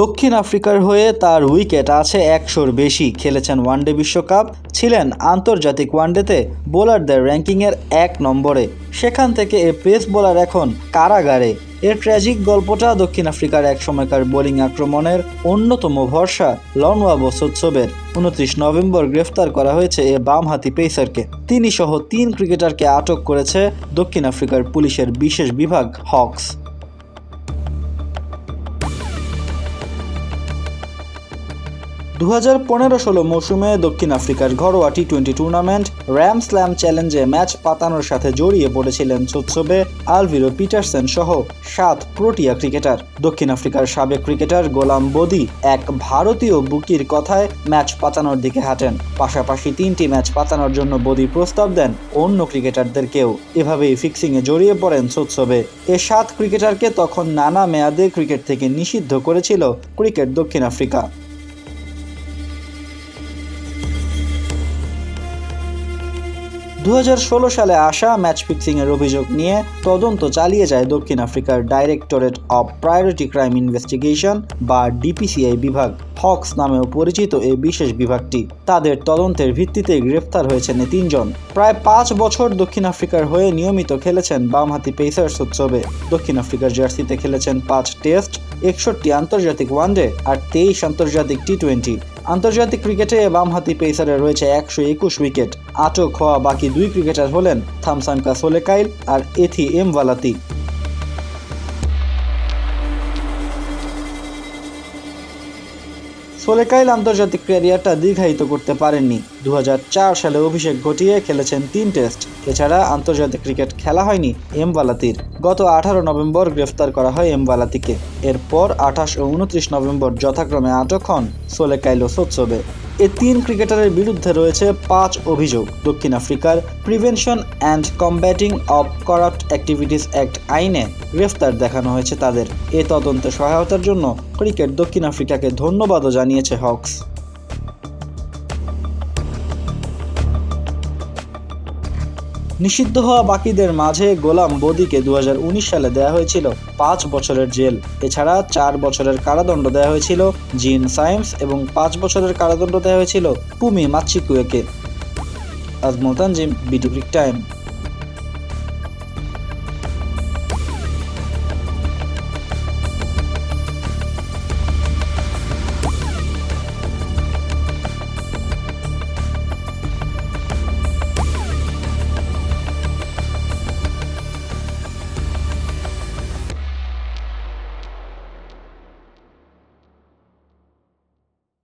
দক্ষিণ আফ্রিকার হয়ে তার উইকেট আছে একশোর বেশি। খেলেছেন ওয়ানডে বিশ্বকাপ, ছিলেন আন্তর্জাতিক ওয়ানডেতে বোলারদের র্যাঙ্কিংয়ের এক নম্বরে। সেখান থেকে এ পেস বোলার এখন কারাগারে। এর ট্র্যাজিক গল্পটা দক্ষিণ আফ্রিকার এক সময়কার বোলিং আক্রমণের অন্যতম ভরসা লনওয়া বসোৎসবের। উনত্রিশ নভেম্বর গ্রেফতার করা হয়েছে এ বামহাতি পেসারকে। তিনি সহ তিন ক্রিকেটারকে আটক করেছে দক্ষিণ আফ্রিকার পুলিশের বিশেষ বিভাগ, হকস। দু হাজার পনেরো ষোলো মৌসুমে দক্ষিণ আফ্রিকার ঘরোয়া T twenty tournament Ram Slam চ্যালেঞ্জে ম্যাচ পাতানোর সাথে জড়িয়ে পড়েছিলেন চোৎসবে আলভিরো পিটারসেন সহ সাত প্রোটিয়া ক্রিকেটার। দক্ষিণ আফ্রিকার সাবেক ক্রিকেটার গোলাম বদি এক ভারতীয় বুকির কথায় ম্যাচ পাতানোর দিকে হাঁটেন। পাশাপাশি তিনটি ম্যাচ পাতানোর জন্য বদি প্রস্তাব দেন অন্য ক্রিকেটারদেরকেও। এভাবেই ফিক্সিংয়ে জড়িয়ে পড়েন চোৎসবে এ সাত ক্রিকেটারকে তখন নানা মেয়াদে ক্রিকেট থেকে নিষিদ্ধ করেছিল ক্রিকেট দক্ষিণ আফ্রিকা। দু হাজার ষোলো সালে আসা ম্যাচ ফিক্সিংয়ের অভিযোগ নিয়ে তদন্ত চালিয়ে যায় দক্ষিণ আফ্রিকার directorate of priority crime investigation বা ডিপিসিআই বিভাগ। হক্স নামেও পরিচিত এই বিশেষ বিভাগটি। তাদের তদন্তের ভিত্তিতে গ্রেফতার হয়েছেন এই তিনজন। প্রায় পাঁচ বছর দক্ষিণ আফ্রিকার হয়ে নিয়মিত খেলেছেন বামহাতি পেসার্স উৎসবে। দক্ষিণ আফ্রিকার জার্সিতে খেলেছেন পাঁচ টেস্ট, একষট্টি আন্তর্জাতিক ওয়ানডে আর তেইশ আন্তর্জাতিক টি টোয়েন্টি। আন্তর্জাতিক ক্রিকেটে বামহাতি পেসারে রয়েছে একশো একুশ উইকেট। আটক হওয়া বাকি দুই ক্রিকেটার হলেন থামসানকা সোলেকাইল আর এথি এম ভালাতি। সোলেকাইল আন্তর্জাতিক ক্যারিয়ারটা দীর্ঘায়িত করতে পারেননি। দু হাজার চার সালে অভিষেক ঘটিয়ে খেলেছেন তিন টেস্ট। এছাড়া আন্তর্জাতিক ক্রিকেট খেলা হয়নি এম বালাতির গত আঠারো নভেম্বর গ্রেফতার করা হয় এম বালাতিকে এরপর আঠাশ ও উনত্রিশ নভেম্বর যথাক্রমে আটক হন সোলেকাইল ও সোৎসবে। এ তিন ক্রিকেটারের বিরুদ্ধে রয়েছে পাঁচ অভিযোগ। দক্ষিণ আফ্রিকার prevention and combating of corrupt activities act আইনে গ্রেফতার দেখানো হয়েছে তাদের। এ তদন্তে সহায়তার জন্য ক্রিকেট দক্ষিণ আফ্রিকাকে ধন্যবাদও জানিয়েছে হকস। নিষিদ্ধ হওয়া বাকিদের মাঝে গোলাম বদিকে দু হাজার উনিশ সালে দেয়া হয়েছিল পাঁচ বছরের জেল। এছাড়া চার বছরের কারাদণ্ড দেয়া হয়েছিল জিন সায়েন্স এবং পাঁচ বছরের কারাদণ্ড দেয়া হয়েছিল পুমি মাতচিকুয়েকে আজমল তানজিম বিডি টাইম।